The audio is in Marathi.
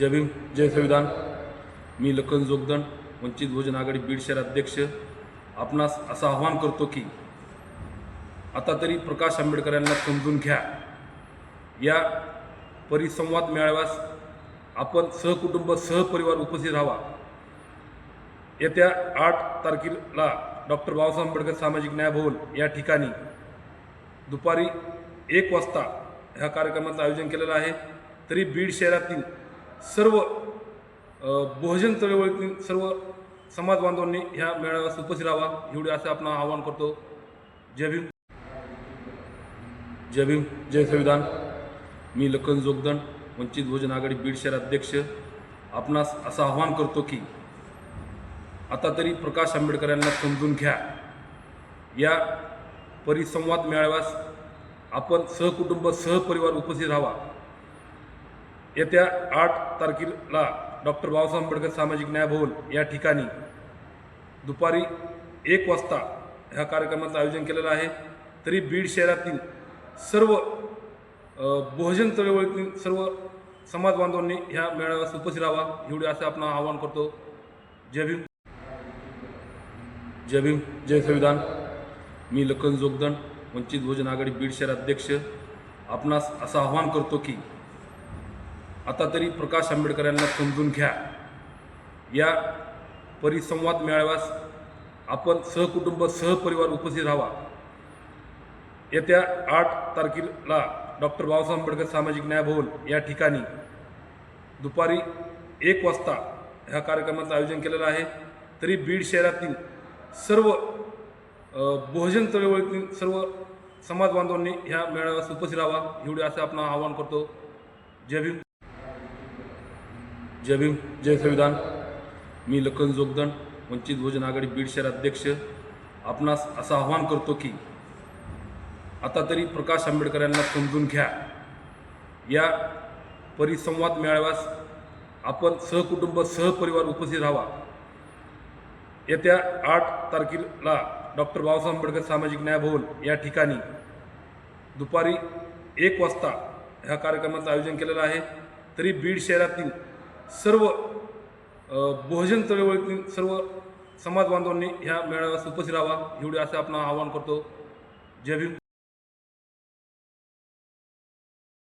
जय भीम जय संविधान. मी लखन जोगदंड वंचित भोजन आघाडी बीड शहर अध्यक्ष. आपणास असं आवाहन करतो की आता तरी प्रकाश आंबेडकर यांना समजून घ्या. या परिसंवाद मेळाव्यास आपण सहकुटुंब सहपरिवार उपस्थित राहावा. येत्या आठ तारखेला डॉक्टर बाबासाहेब आंबेडकर सामाजिक न्याय भवन या ठिकाणी दुपारी एक वाजता ह्या कार्यक्रमाचं आयोजन केलेलं आहे. तरी बीड शहरातील सर्व बहुजन चळवळीतील सर्व समाज बांधवांनी ह्या मेळाव्यास उपस्थित राहावा एवढे असं आपण आवाहन करतो. जय भीम. जय भीम जय संविधान. मी लखन जोगदन वंचित बहुजन आघाडी बीड शहर अध्यक्ष. आपणास असं आवाहन करतो की आता तरी प्रकाश आंबेडकर यांना समजून घ्या. या परिसंवाद मेळाव्यास आपण सहकुटुंब सहपरिवार उपस्थित राहावा. येत्या आठ तारखेला डॉक्टर बाबासाहेब आंबेडकर सामाजिक न्याय भवन या ठिकाणी दुपारी एक वाजता ह्या कार्यक्रमाचं आयोजन केलेलं आहे. तरी बीड शहरातील सर्व बहुजन चळवळीतील सर्व समाज बांधवांनी ह्या मेळाव्यास उपस्थित राहावा एवढे असं आपण आवाहन करतो. जय भीम. जय भीम. जय संविधान. मी लखन जोगदंड वंचित बहुजन आघाडी बीड शहर अध्यक्ष. आपणास असं आवाहन करतो की आता तरी प्रकाश आंबेडकर यांना समजून घ्या. या परिसंवाद मेळाव्यास आपण सहकुटुंब सहपरिवार उपस्थित राहावा. येत्या आठ तारखेला डॉक्टर बाबासाहेब आंबेडकर सामाजिक न्याय भवन या ठिकाणी दुपारी एक वाजता ह्या कार्यक्रमाचं आयोजन केलेलं आहे. तरी बीड शहरातील सर्व बहुजन चळवळीतील सर्व समाज बांधवांनी ह्या मेळाव्यास उपस्थित राहावा. एवढे असं आपण आवाहन करतो. जय भीम. जय भीम जय संविधान. मी लखन जोगदंड वंचित भोजन आघाडी बीड शहर अध्यक्ष. आपणास असं आवाहन करतो की आता तरी प्रकाश आंबेडकर यांना समजून घ्या. या परिसंवाद मेळाव्यास आपण सहकुटुंब सहपरिवार उपस्थित राहावा. येत्या आठ तारखेला डॉक्टर बाबासाहेब आंबेडकर सामाजिक न्याय भवन या ठिकाणी दुपारी एक वाजता ह्या कार्यक्रमाचं आयोजन केलेलं आहे. तरी बीड शहरातील सर्व बहुजन चळवळीतील सर्व समाज बांधवांनी ह्या मेळाव्यास उपस्थित राहावा एवढे असं आपण आवाहन करतो. जय भीम.